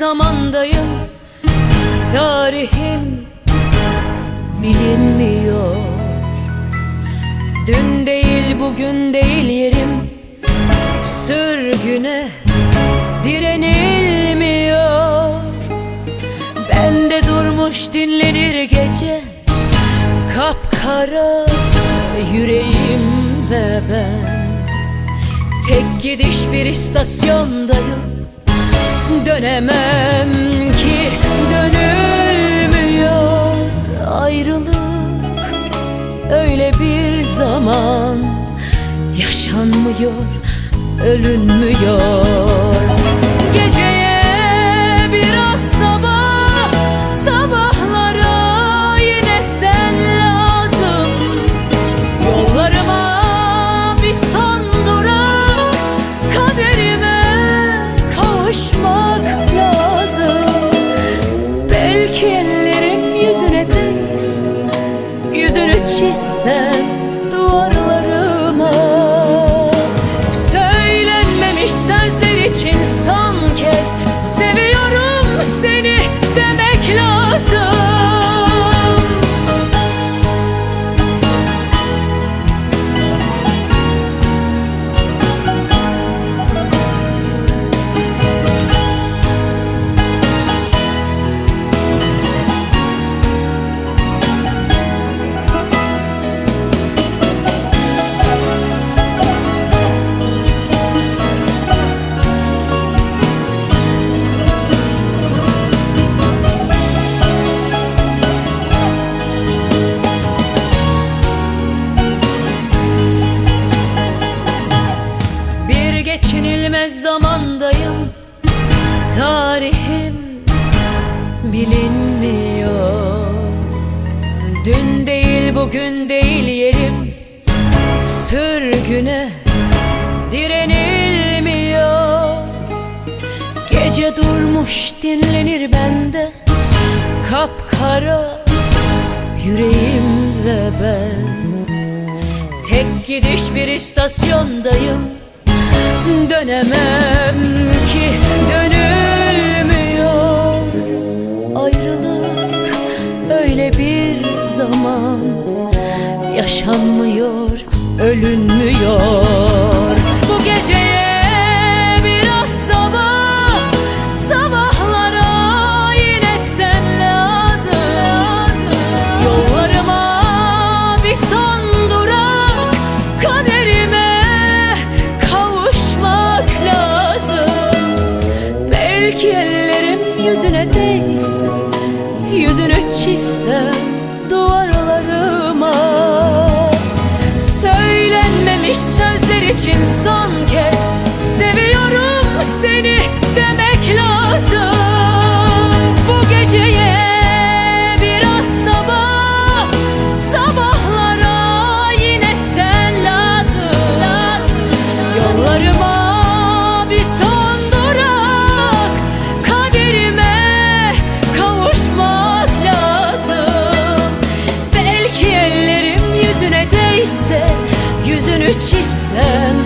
zamandayım. Tarihim bilinmiyor. Dün değil bugün değil yerim. Sürgüne direnilmiyor. Ben de durmuş dinlenir gece. Kapkara yüreğim ve ben. Tek gidiş bir istasyondayım Dönemem ki dönülmüyor ayrılık. Öyle bir zaman yaşanmıyor ölünmüyor Yüzünü bilinmiyor. Dün değil bugün değil yerim. Sürgüne direnilmiyor. Gece durmuş dinlenir bende. Kapkara yüreğim ve ben. Tek gidiş bir istasyondayım. Dönemem Yaşanmıyor, ölünmüyor. Bu geceye biraz sabah Sabahlara yine sen lazım Yollarıma bir son durak Kaderime kavuşmak lazım. Belki ellerim yüzüne değse Yüzünü çizsem duvarlarıma Değse Yüzünü çizsem